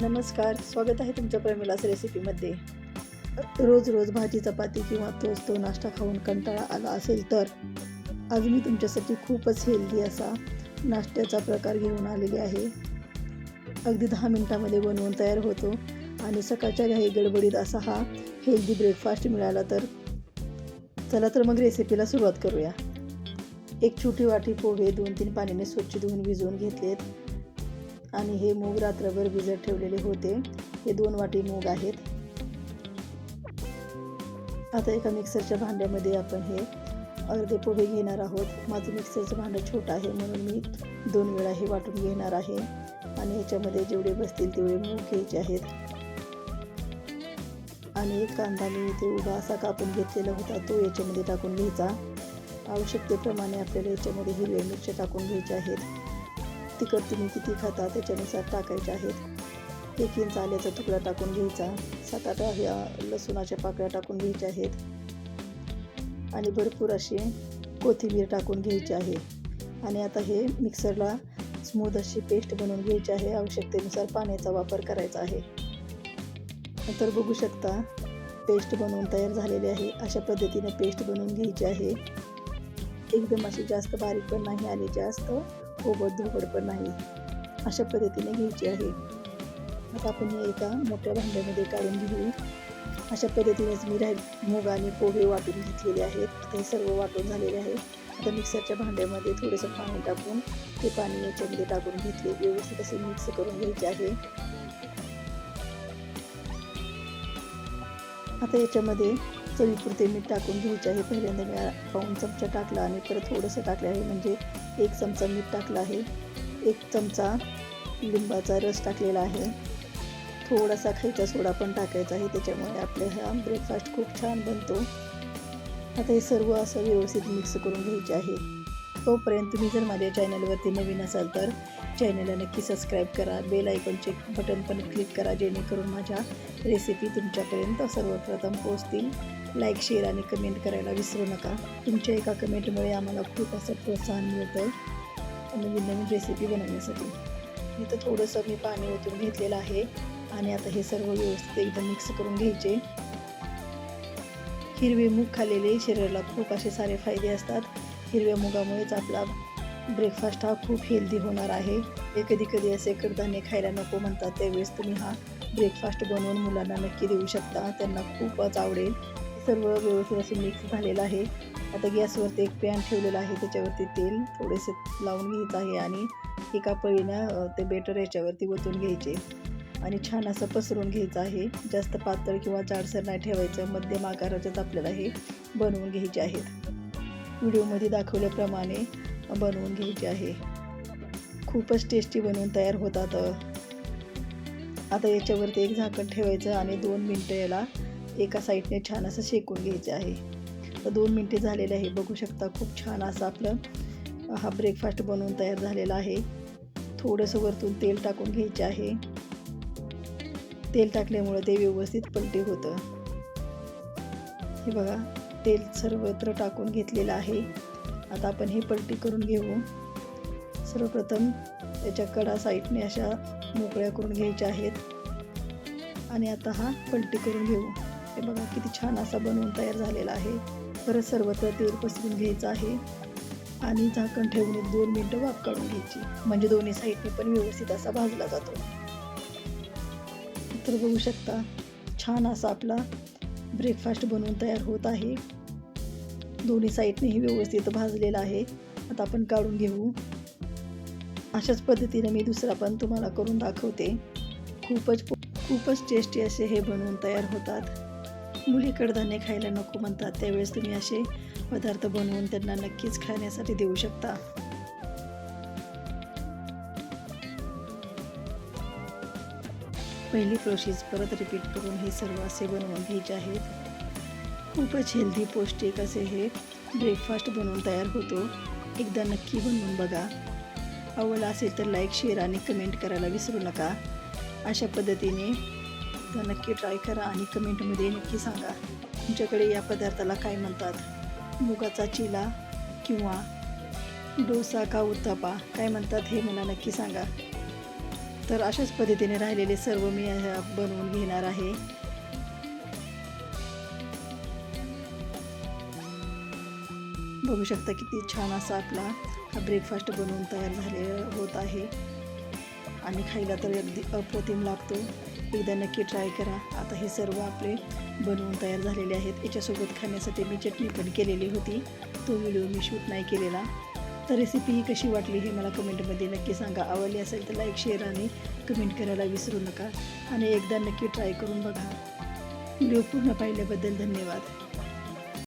नमस्कार स्वागत आहे तुमच्या प्रमिलास रेसिपीमध्ये. रोज रोज भाजी चपाती किंवा तोच तो नाश्ता खाऊन कंटाळा आला असेल तर? आज मी तुमच्यासाठी खूपच हेल्दी असा नाश्त्याचा प्रकार घेऊन आलेले आहे. अगदी दहा मिनटामध्ये बनवून तयार होतो आणि सकाळच्या घाई गडबडीत असा हा हेल्दी ब्रेकफास्ट मिळाला तर? चला तर मग रेसिपीला सुरुवात करूया. एक छोटी वाटी पोहे दोन तीन पाण्याने स्वच्छ धुवून भिजवून घेतलेत. आणि हे मूग रात्रभर भिजत ठेवलेले होते. हे दोन वाटी मूग आहेत. आता एका मिक्सरच्या भांड्यामध्ये आपण हे अर्धे पोहे घेणार आहोत. माझं मिक्सरचं भांडं छोटं आहे म्हणून मी दोन वेळा हे वाटून घेणार आहे. आणि ह्याच्यामध्ये जेवढे बसतील तेवढे मूग घ्यायचे आहेत. आणि एक कांदा मी इथे उभा असा कापून घेतलेला होता तो याच्यामध्ये टाकून घ्यायचा. आवश्यकतेप्रमाणे आपल्याला याच्यामध्ये हिरव्या मिरच्या टाकून घ्यायच्या आहेत. तिखट तुम्ही किती खाता त्याच्यानुसार टाकायचे आहेत. एक इंच आल्याचा तुकडा टाकून घ्यायचा. सात आठ ह्या लसूणाच्या पाकळ्या टाकून घ्यायच्या आहेत. आणि भरपूर अशी कोथिंबीर टाकून घ्यायची आहे. आणि आता हे मिक्सरला स्मूथ अशी पेस्ट बनवून घ्यायची आहे. आवश्यकतेनुसार पाण्याचा वापर करायचा आहे. तर बघू शकता पेस्ट बनवून तयार झालेली आहे. अशा पद्धतीने पेस्ट बनवून घ्यायची आहे. एकदम अशी जास्त बारीक पण नाही आणि जास्त ओबड धोबड पण नाही. अशा पद्धतीने घ्यायची आहे. आता आपण हे एका मोठ्या भांड्यामध्ये काढून घेऊ. अशा पद्धतीनेच मी राहील मूग आणि पोहे वाटून घेतलेले आहेत. आता हे सर्व वाटून झालेले आहे. आता मिक्सरच्या भांड्यामध्ये थोडंसं पाणी टाकून ते पाणी याच्यामध्ये टाकून घेतले. व्यवस्थित असे मिक्स करून घ्यायचे आहे. आता याच्यामध्ये चवीपुरते मीठ टाकून घ्यायचे आहे. पहिल्यांदा मी पाऊन चमचा टाकला आणि परत थोडंसं टाकलं आहे. म्हणजे एक चमचा मीठ टाकला आहे. एक चमचा लिंबाचा रस टाकलेला आहे. थोडासा खायचा सोडा पण टाकायचा आहे. त्याच्यामुळे आपल्या हा ब्रेकफास्ट खूप छान बनतो. आता हे सर्व असं व्यवस्थित मिक्स करून घ्यायचे आहे. तोपर्यंत तुम्ही जर माझ्या चॅनलवरती नवीन असाल तर चॅनलला नक्की सबस्क्राईब करा बेल आयकॉनचे बटन पण क्लिक करा जेणेकरून माझ्या रेसिपी तुमच्यापर्यंत सर्वप्रथम पोहोचतील. लाईक शेअर आणि कमेंट करायला विसरू नका. तुमच्या एका कमेंटमुळे आम्हाला खूप असं प्रोत्साहन मिळतं नवीन नवीन रेसिपी बनवण्यासाठी. इथं थोडंसं मी पाणी ओतून घेतलेलं आहे आणि आता हे सर्व व्यवस्थित एकदम मिक्स करून घ्यायचे. हिरवे मूग खाल्लेले शरीराला खूप असे सारे फायदे असतात. हिरव्या मुगामुळेच आपला ब्रेकफास्ट हा खूप हेल्दी होणार आहे. हे कधी कधी असे कडधान्य खायला नको म्हणतात. त्यावेळेस तुम्ही हा ब्रेकफास्ट बनवून मुलांना नक्की देऊ शकता. त्यांना खूपच आवडेल. सर्व व्यवस्थित असे मिक्स झालेलं आहे. आता गॅसवरती एक पॅन ठेवलेलं आहे. त्याच्यावरती तेल थोडेसे लावून घ्यायचं आहे आणि एका पळीनं ते बेटर याच्यावरती ओतून घ्यायचे. आणि छान असं पसरून घ्यायचं आहे. जास्त पातळ किंवा जाडसर नाही ठेवायचं. मध्यम आकाराचेच आपल्याला हे बनवून घ्यायचे आहेत. व्हिडिओमध्ये दाखवल्याप्रमाणे बनवून घ्यायचे आहे. खूपच टेस्टी बनवून तयार होतात आता. याच्यावरती एक झाकण ठेवायचं आणि दोन मिनटं याला एका साईडने छान असं शेकून घ्यायचं आहे. तर दोन मिनटे झालेले आहे. बघू शकता खूप छान असं आपलं हा ब्रेकफास्ट बनवून तयार झालेला आहे. थोडंसं वरतून तेल टाकून घ्यायचे आहे. तेल टाकल्यामुळं ते व्यवस्थित पलटी होतं. हे बघा तेल सर्वत्र टाकून घेतलेलं आहे. आता आपण हे पलटी करून घेऊ. सर्वप्रथम त्याच्या कडा साईडने अशा मोकळ्या करून घ्यायच्या आहेत. आणि आता हा पलटी करून घेऊ. हे बघा किती छान असा बनवून तयार झालेला आहे. परत सर्वत्र तेल पसरून घ्यायचं आहे. आणि झाकण ठेवून एक दोन मिनटं वाफ काढून घ्यायची. म्हणजे दोन्ही साईडने पण व्यवस्थित असा भाजला जातो. तर बघू शकता छान असा आपला ब्रेकफास्ट बनवून तयार होत आहे. दोन्ही साईडनेही व्यवस्थित भाजलेला आहे. आता आपण काढून घेऊ. अशाच पद्धतीने मी दुसरा पण तुम्हाला करून दाखवते. खूपच खूपच टेस्टी असे हे बनवून तयार होतात. मुली कडधान्य खायला नको म्हणतात. त्यावेळेस तुम्ही असे पदार्थ बनवून त्यांना नक्कीच खाण्यासाठी देऊ शकता. पहिली प्रोसेस परत रिपीट करून हे सर्व असे बनवून घ्यायचे आहेत. खूपच हेल्दी पौष्टिक असे हे ब्रेकफास्ट बनवून तयार होतो. एकदा नक्की बनवून बघा. आवडला असेल तर लाईक शेअर आणि कमेंट करायला विसरू नका. अशा पद्धतीने तर नक्की ट्राय करा आणि कमेंटमध्ये नक्की सांगा तुमच्याकडे या पदार्थाला काय म्हणतात. मुगाचा चिला किंवा डोसा का उत्तापा काय म्हणतात हे मला नक्की सांगा. तर अशाच पद्धतीने राहिलेले सर्व मी बनवून घेणार आहे. बघू शकता किती छान असा आपला हा ब्रेकफास्ट बनवून तयार झाले होत आहे. आणि खायला तर अगदी अप्रतिम लागतो. एकदा नक्की ट्राय करा. आता हे सर्व आपले बनवून तयार झालेले आहेत. याच्यासोबत खाण्यासाठी मी चटणी पण केलेली होती. तो व्हिडिओ मी शूट नाही केलेला. तर रेसिपी ही कशी वाटली हे मला कमेंटमध्ये नक्की सांगा. आवडली असेल तर लाईक शेअर आणि कमेंट करायला विसरू नका. आणि एकदा नक्की ट्राय करून बघा. व्हिडिओ पूर्ण पाहिल्याबद्दल धन्यवाद.